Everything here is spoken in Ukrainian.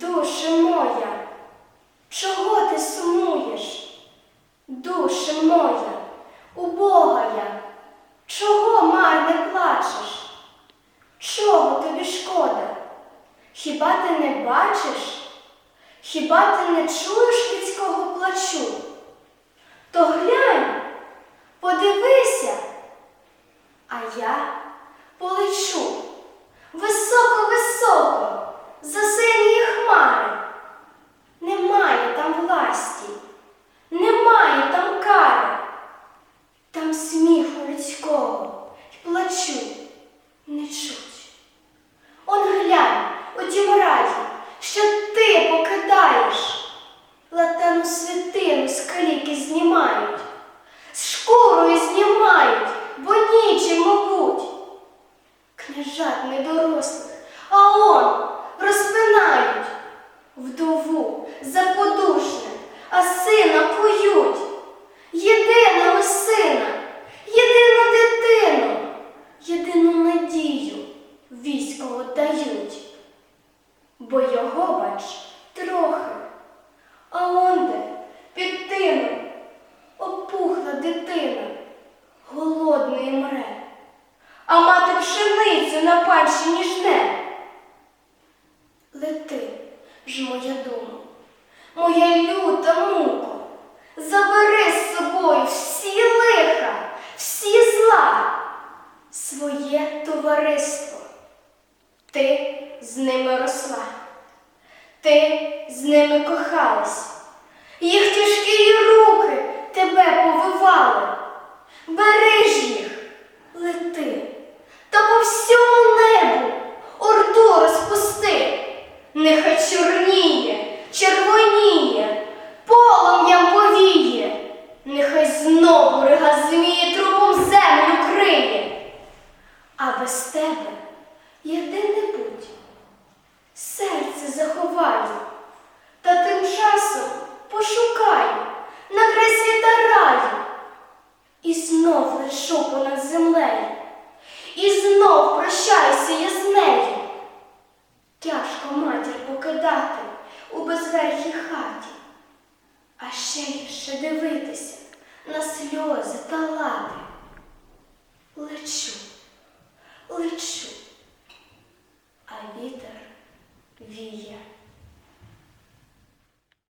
Душе моя, чого ти сумуєш? Душе моя, убогая, чого марне плачеш? Чого тобі шкода? Хіба ти не бачиш? Хіба ти не чуєш людського плачу? То глянь, подивися, знімають, з шкурою знімають, бо нічим, мабуть. Княжат недорослих, а он розпинають вдову заподушне, а сина кують. Єдиного сина, єдину дитину, єдину надію військо дають. Бо його, бач, трохи, а мати пшеницю на панщині жне. Лети ж моя дума, моя люта муко, забери з собою всі лиха, всі зла, своє товариство. Ти з ними росла, ти з ними кохалась, їх тяжкі руки тебе повивали. Без тебе єдине будь, серце заховаю, та тим часом пошукаю на край світа раю. І знов лишу понад землею, і знов прощаюся я з нею. Тяжко матір покидати у безверхій хаті, а ще гірше дивитися на сльози та лати. Лечу, лечу, а вітер віє.